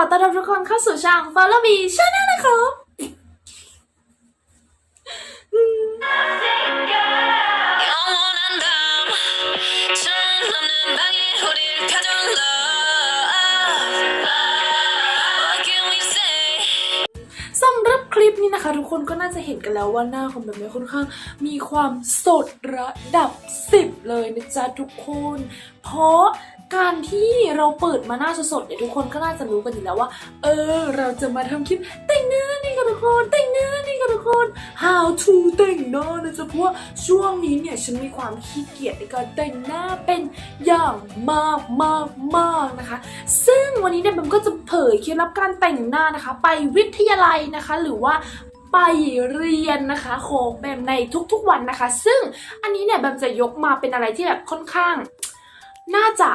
ขอต้อนรับทุกคนเข้าสู่ช่อง Follow Me Channel นะครับสำหรับคลิปนี้นะคะ ทุกคนก็น่าจะเห็นกันแล้วว่าหน้าของแบบนี้ค่อนข้างมีความสดระดับ 10 เลยนะจ๊ะทุกคน เพราะ การที่เราเปิดมาหน้าสดๆเนี่ยทุกคนก็น่าจะรู้กันอยู่แล้วว่า เออ เราจะมาทำคลิปแต่งหน้านี่ค่ะทุกคนแต่งหน้านี่ค่ะทุกคน how to แต่งหน้านะจ๊ะเพราะว่าช่วงนี้เนี่ยฉันมีความขี้เกียจในการแต่งหน้าเป็นอย่างมากมากมากนะคะ ซึ่งวันนี้เนี่ยมันก็จะเผยเคล็ดลับการแต่งหน้านะคะ ไปวิทยาลัยนะคะ หรือว่าไปเรียนนะคะของแบมในทุกๆวันนะคะ ซึ่งอันนี้เนี่ยแบมจะยกมาเป็นอะไรที่แบบค่อนข้าง น่าจะ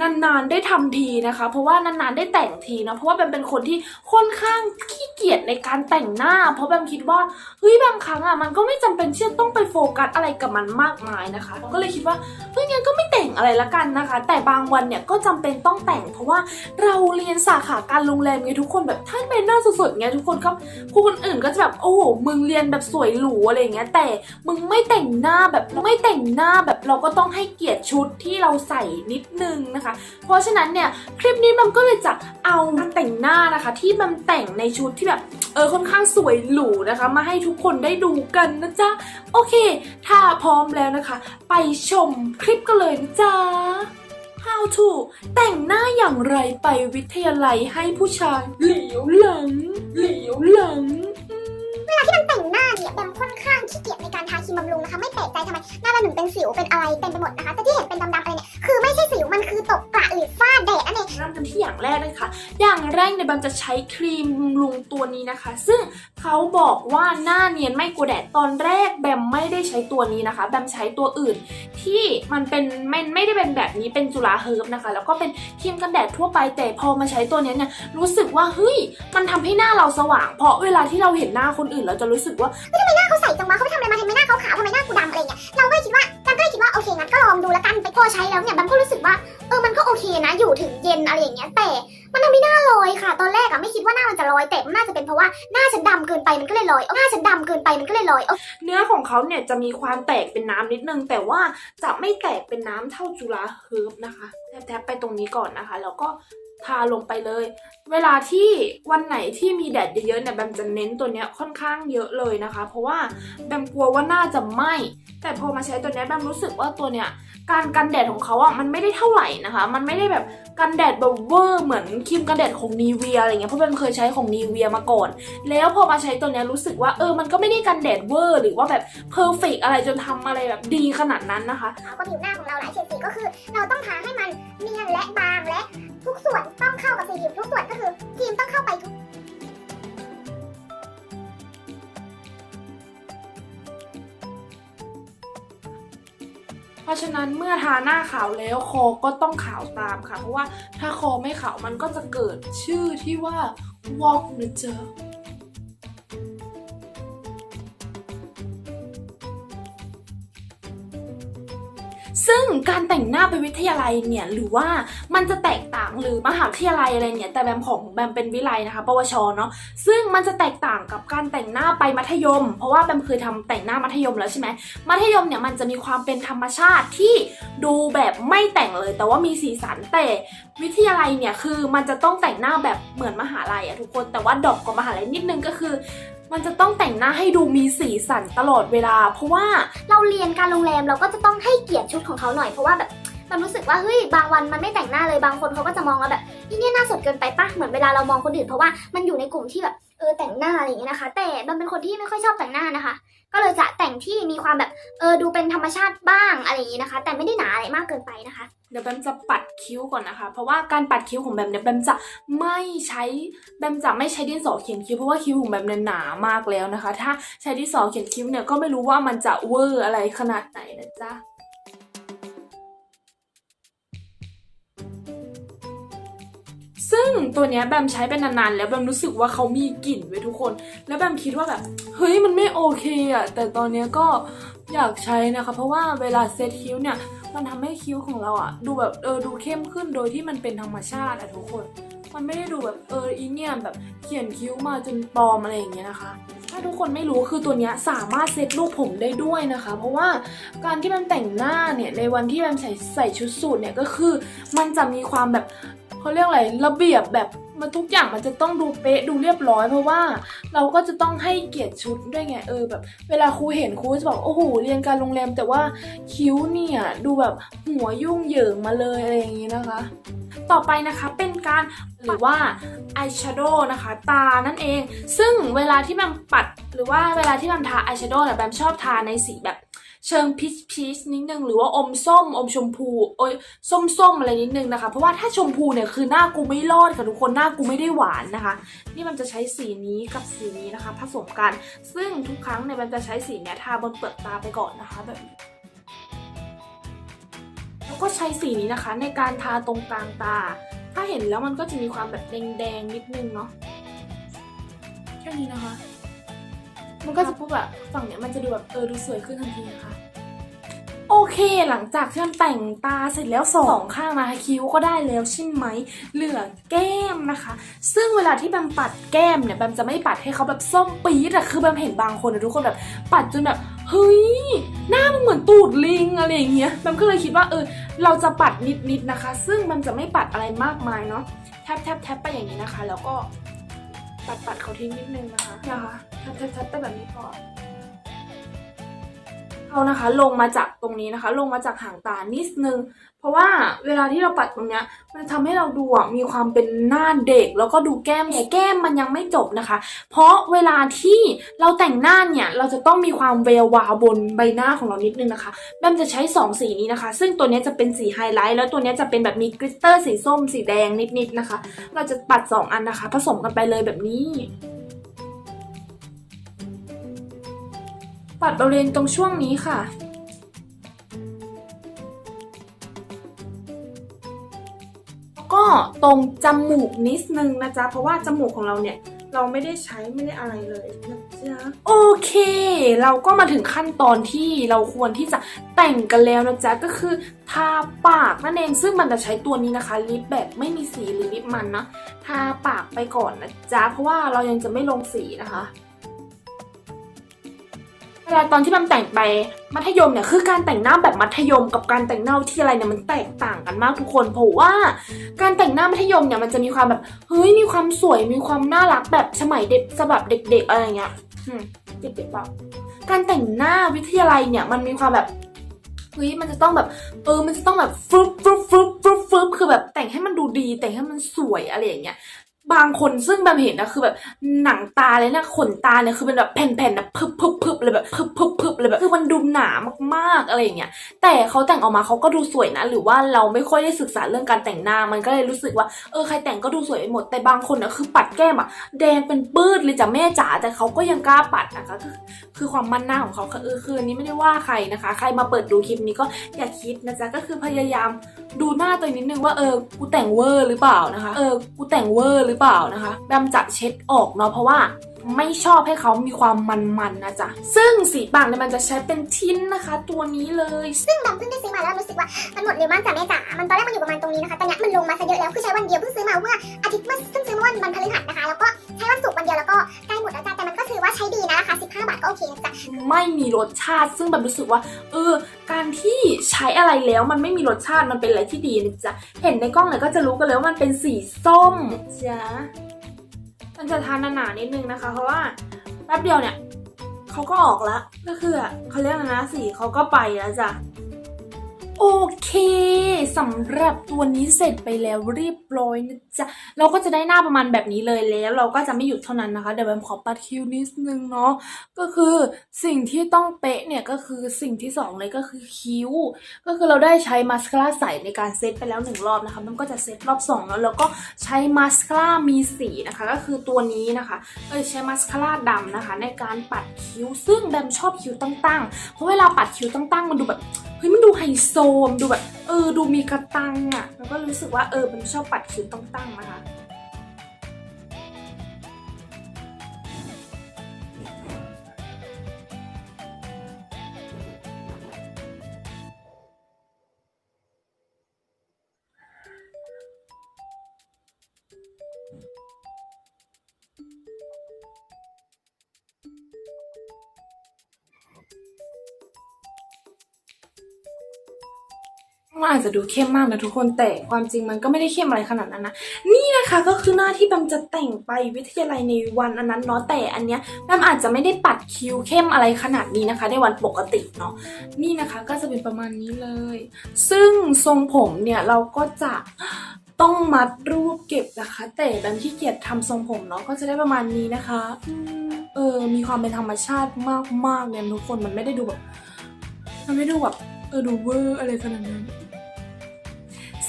นานๆได้ทำทีนะคะ เพราะว่านานๆได้แต่งทีนะเพราะว่าเป็นเป็นคนที่ค่อนข้างขี้ เกียจในการแต่งหน้า เพราะแบมคิดว่าเฮ้ยบางครั้งอะมันก็ไม่จำเป็นที่จะต้องไปโฟกัสอะไรกับมันมากมายนะคะก็เลยคิดว่าเฮ้ยงั้นก็ไม่แต่งอะไรละกันนะคะ แต่บางวันเนี่ยก็จำเป็นต้องแต่ง เพราะว่าเราเรียนสาขาการโรงแรมไงทุกคนแบบถ้าเป็นหน้าสดๆไงทุกคนก็ผู้คนอื่นก็จะแบบโอ้โหมึงเรียนแบบสวยหรูอะไรเงี้ยแต่มึงไม่แต่งหน้าแบบไม่แต่งหน้าแบบเราก็ต้องให้เกียรติชุดที่เราใส่นิดนึงนะคะ เพราะฉะนั้นเนี่ยคลิปนี้มันก็เลยจะเอาแต่งหน้านะคะ ที่มันแต่งในชุดที่แบบเออค่อนข้างสวยหรูนะคะ มาให้ทุกคนได้ดูกันนะจ๊ะ โอเค ถ้าพร้อมแล้วนะคะ ไปชมคลิปกันเลยนะจ๊ะ How to แต่งหน้าอย่างไรไปวิทยาลัยให้ผู้ชายเหลียวหลัง เหลียวหลังเวลาที่มันแต่งหน้าเนี่ยแบมค่อนข้างขี้เกียจในการทาครีมบำรุงนะคะ ไม่แปลกใจทำไมหน้าแบมถึงเป็นสิวเป็นอะไรเต็มไปหมดนะคะ แต่ที่เห็นเป็นดำๆอะไรเนี่ยคือไม่ใช่สิวมันคือตก หรือฝ้าแดดนั่นเองเริ่มกันที่อย่างแรกเลยค่ะอย่างแรกเนี่ยบัมจะใช้ครีมบำรุงตัวนี้นะคะ ซึ่งเขาบอกว่าหน้าเนียนไม่กลัวแดดตอนแรกแบมไม่ได้ใช้ตัวนี้นะคะ แบมใช้ตัวอื่น ที่มันเป็นไม่ไม่ได้เป็นแบบนี้เป็นจุฬาเฮิร์บนะคะ แล้วก็เป็นครีมกันแดดทั่วไปแต่พอมาใช้ตัวนี้เนี่ยรู้สึกว่าเฮ้ยมันทำให้หน้าเราสว่าง เพราะเวลาที่เราเห็นหน้าคนอื่น เราจะรู้สึกว่าทำไมหน้าเขาใสจังวะเขาไปทำอะไรมาทำไมหน้าเขาขาวทำไมหน้ากูดำอะไรเงี้ยเราก็คิดว่า แบมก็เลยคิดว่าโอเคงั้นก็ลองดูแล้วกันไปพอใช้แล้วเนี่ยแบมก็รู้สึกว่าเออมันก็โอเคนะ อยู่ถึงเย็นอะไรอย่างเงี้ยแต่มันทำให้หน้าลอยค่ะ ตอนแรกอะไม่คิดว่าหน้ามันจะลอยแต่มันน่าจะเป็นเพราะว่าหน้าฉันดำเกินไปมันก็เลยลอยหน้าฉันดำเกินไปมันก็เลยลอยเอาเนื้อของเขาเนี่ยจะมีความแตกเป็นน้ำนิดนึง แต่ว่าจะไม่แตกเป็นน้ำเท่าจุฬาเฮิร์บนะคะแทบๆไปตรงนี้ก่อนนะคะ แล้วก็ ทาลงไปเลย เวลาที่วันไหนที่มีแดดเยอะๆเนี่ยแบมจะเน้นตัวเนี้ยค่อนข้างเยอะเลยนะคะ เพราะว่าแบมกลัวว่าหน้าจะไหม้แต่พอมาใช้ตัวเนี้ยแบมรู้สึกว่าตัวเนี้ยการกันแดดของเขาอะมันไม่ได้เท่าไหร่นะคะ มันไม่ได้แบบกันแดดแบบเวอร์เหมือนครีมกันแดดของนีเวียอะไรเงี้ยเพราะแบมเคยใช้ของนีเวียมาก่อน แล้วพอมาใช้ตัวเนี้ยรู้สึกว่าเออมันก็ไม่ได้กันแดดเวอร์หรือว่าแบบเพอร์เฟกอะไรจนทำอะไรแบบดีขนาดนั้นนะคะขาวกว่าผิวหน้าของเราหลายเฉดสีก็คือ เราต้องทาให้มันเนียนและบางและ ทุกส่วนต้องเข้ากับสีผิวทุกส่วนก็คือทีมต้องเข้าไปทุกเพราะฉะนั้นเมื่อทาหน้าขาวแล้วคอก็ต้องขาวตามค่ะ เพราะว่าถ้าคอไม่ขาวมันก็จะเกิดชื่อที่ว่าวอกนะเจ ซึ่งการแต่งหน้าไปวิทยาลัยเนี่ยหรือว่ามันจะแตกต่างหรือมหาวิทยาลัยอะไรเนี่ยแต่แบมของแบมเป็นวิไลนะคะปวชเนาะซึ่งมันจะแตกต่างกับการแต่งหน้าไปมัธยม เพราะว่าแบมเคยทำแต่งหน้ามัธยมแล้วใช่ไหมมัธยมเนี่ยมันจะมีความเป็นธรรมชาติที่ดูแบบไม่แต่งเลย แต่ว่ามีสีสันแต่วิทยาลัยเนี่ยคือมันจะต้องแต่งหน้าแบบเหมือนมหาลัยอะทุกคนแต่ว่าดอกกว่ามหาลัยนิดนึงก็คือ มันจะต้องแต่งหน้าให้ดูมีสีสันตลอดเวลา เพราะว่าเราเรียนการโรงแรมเราก็จะต้องให้เกียรติชุดของเขาหน่อยเพราะว่าแบบมันรู้สึกว่าเฮ้ยบางวันมันไม่แต่งหน้าเลยบางคนเขาก็จะมองว่าแบบนี่เนี่ยหน้าสดเกินไปปะเหมือนเวลาเรามองคนอื่นเพราะว่ามันอยู่ในกลุ่มที่แบบเออแต่งหน้าอะไรอย่างเงี้ยนะคะ แต่มันเป็นคนที่ไม่ค่อยชอบแต่งหน้านะคะ ก็เลยจะแต่งที่มีความแบบเออดูเป็นธรรมชาติบ้างอะไรอย่างงี้นะคะ แต่ไม่ได้หนาอะไรมากเกินไปนะคะ เดี๋ยวแบมจะปัดคิ้วก่อนนะคะ เพราะว่าการปัดคิ้วของแบมเนี่ยแบมจะไม่ใช้แบมจะไม่ใช้ดินสอเขียนคิ้วเพราะว่าคิ้วของแบมเนี่ยหนามากแล้วนะคะ ถ้าใช้ดินสอเขียนคิ้วเนี่ยก็ไม่รู้ว่ามันจะเวอร์อะไรขนาดไหนนะจ๊ะซึ่งตัวเนี้ยแบมใช้เป็นนานๆ แล้วแบมรู้สึกว่าเขามีกลิ่นไว้ยทุกคน แล้วแบมคิดว่าแบบ เฮ้ยมันไม่โอเคอะแต่ตอนเนี้ยก็ อยากใช้นะคะ เพราะว่าเวลาเซตคิ้วเนี่ยมันทำให้คิ้วของเราอะดูแบบเออดูเข้มขึ้นโดยที่มันเป็นธรรมชาติอะทุกคน มันไม่ได้ดูแบบเอออีเนี่ยแบบเขียนคิ้วมาจนปลอมอะไรอย่างเงี้ยนะคะ ถ้าทุกคนไม่รู้คือตัวเนี้ยสามารถเซตรูปผมได้ด้วยนะคะ เพราะว่าการที่มันแต่งหน้าเนี่ยในวันที่มันใส่ใส่ชุดสูทเนี่ยก็คือ มันจะมีความแบบเขาเรียกอะไรระเบียบแบบ มันทุกอย่างมันจะต้องดูเป๊ะดูเรียบร้อย เพราะว่าเราก็จะต้องให้เกียรติชุดด้วยไงเออแบบ เวลาครูเห็นครูจะบอกโอ้โหเรียนการโรงแรม แต่ว่าคิ้วเนี่ยดูแบบหัวยุ่งเหยิงมาเลยอะไรอย่างนี้นะคะ ต่อไปนะคะเป็นการหรือว่าอายแชโดว์นะคะตานั่นเอง ซึ่งเวลาที่แบมปัดหรือว่าเวลาที่แบมทาอายแชโดว์เนี่ยแบมชอบทาในสีแบบ เชิงพีชพีชนิดนึงหรือว่าอมส้มอมชมพูโอ้ยส้มส้มอะไรนิดนึงนะคะ เพราะว่าถ้าชมพูเนี่ยคือหน้ากูไม่รอดค่ะทุกคนหน้ากูไม่ได้หวานนะคะ นี่มันจะใช้สีนี้กับสีนี้นะคะ ผสมกัน ซึ่งทุกครั้งเนี่ยมันจะใช้สีเนี้ยทาบนเปลือกตาไปก่อนนะคะแบบแล้วก็ใช้สีนี้นะคะ ในการทาตรงกลางตา ถ้าเห็นแล้วมันก็จะมีความแบบแดงๆนิดนึงเนาะแค่นี้นะคะ มันก็จะปุ๊บแบบฝั่งเนี้ยมันจะดูแบบเออดูสวยขึ้นทันทีนะคะโอเคหลังจากที่มันแต่งตาเสร็จแล้วสองข้างนะคะคิ้วก็ได้แล้วใช่ไหมเหลือแก้มนะคะ ซึ่งเวลาที่แบมปัดแก้มเนี่ยแบมจะไม่ปัดให้เขาแบบส้มปี๊ดอะคือแบมเห็นบางคนอะทุกคนแบบปัดจนแบบเฮ้ยหน้ามันเหมือนตูดลิงอะไรอย่างเงี้ยแบมก็เลยคิดว่าเออเราจะปัดนิดๆนะคะ ซึ่งมันจะไม่ปัดอะไรมากมายเนาะแทบแทบแทบไปอย่างนี้นะคะ แล้วก็ ปัดปัดเขาทิ้งนิดนึงนะคะนะคะแทบแทบแทบไปแบบนี้ก่อน เอานะคะลงมาจากตรงนี้นะคะ ลงมาจากหางตานิดนึง เพราะว่าเวลาที่เราปัดตรงเนี้ยมันทำให้เราดูมีความเป็นหน้าเด็ก แล้วก็ดูแก้มแต่แก้มมันยังไม่จบนะคะ เพราะเวลาที่เราแต่งหน้าเนี่ยเราจะต้องมีความเวลวาวบนใบหน้าของเรานิดนึงนะคะแบมจะใช้ 2 สีนี้นะคะ ซึ่งตัวนี้จะเป็นสีไฮไลท์แล้วตัวนี้จะเป็นแบบมีกริตเตอร์สีส้มสีแดงนิดๆนะคะ เราจะปัด 2 อันนะคะ ผสมกันไปเลยแบบนี้ ปัดบริเวณตรงช่วงนี้ค่ะแล้วก็ตรงจมูกนิดนึงนะจ๊ะ เพราะว่าจมูกของเราเนี่ย เราไม่ได้ใช้ไม่ได้อะไรเลยนะจ๊ะ โอเค เราก็มาถึงขั้นตอนที่เราควรที่จะแต่งกันแล้วนะจ๊ะ ก็คือทาปากนั่นเอง ซึ่งมันจะใช้ตัวนี้นะคะ ลิปแบบไม่มีสีหรือลิปมันนะ ทาปากไปก่อนนะจ๊ะ เพราะว่าเรายังจะไม่ลงสีนะคะ เวลาตอนที่มันแต่งไปมัธยมเนี่ยคือการแต่งหน้าแบบมัธยม กับการแต่งหน้าวิทยาลัยเนี่ยมันแตกต่างกันมากทุกคนเพราะว่า การแต่งหน้ามัธยมเนี่ยมันจะมีความแบบเฮ้ยมีความสวยมีความน่ารักแบบสมัยเด็กสแบบเด็ก ๆ อะไรเงี้ยเด็กๆเปล่าการแต่งหน้าวิทยาลัยเนี่ยมันมีความแบบเฮ้ยมันจะต้องแบบเออมันจะต้องแบบฟลุปฟลุปฟลุปฟลุปฟลุปคือแบบแต่งให้มันดูดีแต่งให้มันสวยอะไรอย่างเงี้ย บางคนซึ่งแบบเห็นนะคือแบบหนังตาเลยนะขนตาเนี่ยคือเป็นแบบแผ่นๆนะพึบพึบพึบเลยแบบพึบพึบพึบเลยแบบคือมันดูหนามากๆอะไรอย่างเงี้ยแต่เขาแต่งออกมาเขาก็ดูสวยนะ หรือว่าเราไม่ค่อยได้ศึกษาเรื่องการแต่งหน้ามันก็เลยรู้สึกว่าเออใครแต่งก็ดูสวยไปหมดแต่บางคนนะคือปัดแก้มอะแดงเป็นปื้ดเลยจ้ะแม่จ๋าแต่เขาก็ยังกล้าปัดนะคะก็คือความมั่นหน้าของเขาค่ะเอคืออันนี้ไม่ได้ว่าใครนะคะ ใครมาเปิดดูคลิปนี้ก็อย่าคิดนะจ๊ะก็คือพยายามดูหน้าตัวนิดนึงว่าเออกูแต่งเวอร์หรือเปล่านะคะเออกูแต่งเวอร์หรือเปล่านะคะแบมจะเช็ดออกเนาะเพราะว่าไม่ชอบให้เขามีความมันๆนะจ๊ะ ซึ่งสีปากเนี่ยมันจะใช้เป็นทิ้นนะคะ ตัวนี้เลย ซึ่งแบมเพิ่งได้ซื้อมาแล้วรู้สึกว่ามันหมดเร็วมากจ้ะแม่จ๋า มันตอนแรกมันอยู่ประมาณตรงนี้นะคะ ตอนเนี้ยมันลงมาซะเยอะแล้ว คือใช้วันเดียวเพิ่งซื้อมาเมื่ออาทิตย์เมื่อเพิ่งซื้อเมื่อวันวันพฤหัสนะคะ แล้วก็ใช้วันศุกร์วันเดียวแล้วก็ใกล้หมดแล้วจ้ะ แต่มันก็ถือว่าใช้ดีนะราคา15 บาทก็โอเคนะจ๊ะ ไม่มีรสชาติ ซึ่งแบบรู้สึกว่าเออ การที่ใช้อะไรแล้วมันไม่มีรสชาติมันเป็นอะไรที่ดีนะจ๊ะ เห็นในกล้องเนี่ยก็จะรู้กันแล้ววามันเป็นสีส้มจ้ะมันจะทานหนาๆนิดนึงนะคะ เพราะว่าแป๊บเดียวเนี่ยเขาก็ออกละก็คืออะเขาเรียกอะไรนะสีเขาก็ไปแล้วจ้ะ โอเคสำหรับตัวนี้เสร็จไปแล้วเรียบร้อยนะจ๊ะ เราก็จะได้หน้าประมาณแบบนี้เลยแล้วเราก็จะไม่หยุดเท่านั้นนะคะ เดี๋ยวแบมขอปัดคิ้วนิดนึงเนาะก็คือสิ่งที่ต้องเป๊ะเนี่ยก็คือสิ่งที่สองเลยก็คือคิ้ว ก็คือเราได้ใช้มาสคาร่าใสในการเซตไปแล้วหนึ่งรอบนะคะมันก็จะเซตรอบสองแล้วแล้วก็ใช้มาสคาร่ามีสีนะคะ ก็คือตัวนี้นะคะเออใช้มาสคาร่าดำนะคะ ในการปัดคิ้วซึ่งแบมชอบคิ้วตั้งๆเพราะเวลาปัดคิ้วตั้งๆมันดูแบบ เฮ้ยมันดูไฮโซมดูแบบ เออดูมีกระตังอะ่ะ แล้วก็รู้สึกว่าเออมันชอบปัดคิ้วต้องตั้งนะคะ มันอาจจะดูเข้มมากนะทุกคนแต่ความจริงมันก็ไม่ได้เข้มอะไรขนาดนั้นนะ นี่นะคะก็คือหน้าที่แบมจะแต่งไปวิทยาลัยในวันอันนั้นเนาะแต่อันเนี้ยแบมอาจจะไม่ได้ปัดคิ้วเข้มอะไรขนาดนี้นะคะ ในวันปกติเนาะนี่นะคะก็จะเป็นประมาณนี้เลย ซึ่งทรงผมเนี่ยเราก็จะต้องมัดรูปเก็บนะคะ แต่แบมขี้เกียจทำทรงผมเนาะก็จะได้ประมาณนี้นะคะเออมีความเป็นธรรมชาติมากๆเนี่ยทุกคนมันไม่ได้ดูแบบมันไม่ดูแบบเออดูเวอร์อะไรขนาดนั้น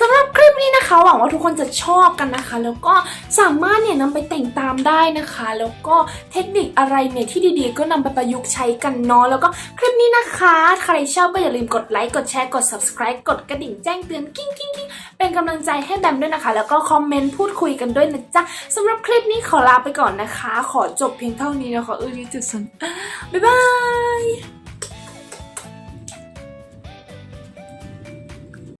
สำหรับคลิปนี้นะคะ หวังว่าทุกคนจะชอบกันนะคะ แล้วก็สามารถเนี่ยนำไปแต่งตามได้นะคะ แล้วก็เทคนิคอะไรเนี่ยที่ดีๆ ก็นำไปประยุกต์ใช้กันเนาะแล้วก็คลิปนี้นะคะ ใครชอบก็อย่าลืมกดไลค์กดแชร์กด subscribe กดกระดิ่งแจ้งเตือนกิ้งกิ้งกิ้งเป็นกำลังใจให้แบมด้วยนะคะ แล้วก็คอมเมนต์พูดคุยกันด้วยนะจ๊ะสำหรับคลิปนี้ขอลาไปก่อนนะคะ ขอจบเพียงเท่านี้นะคะเออดีจุดสันบ๊ายบาย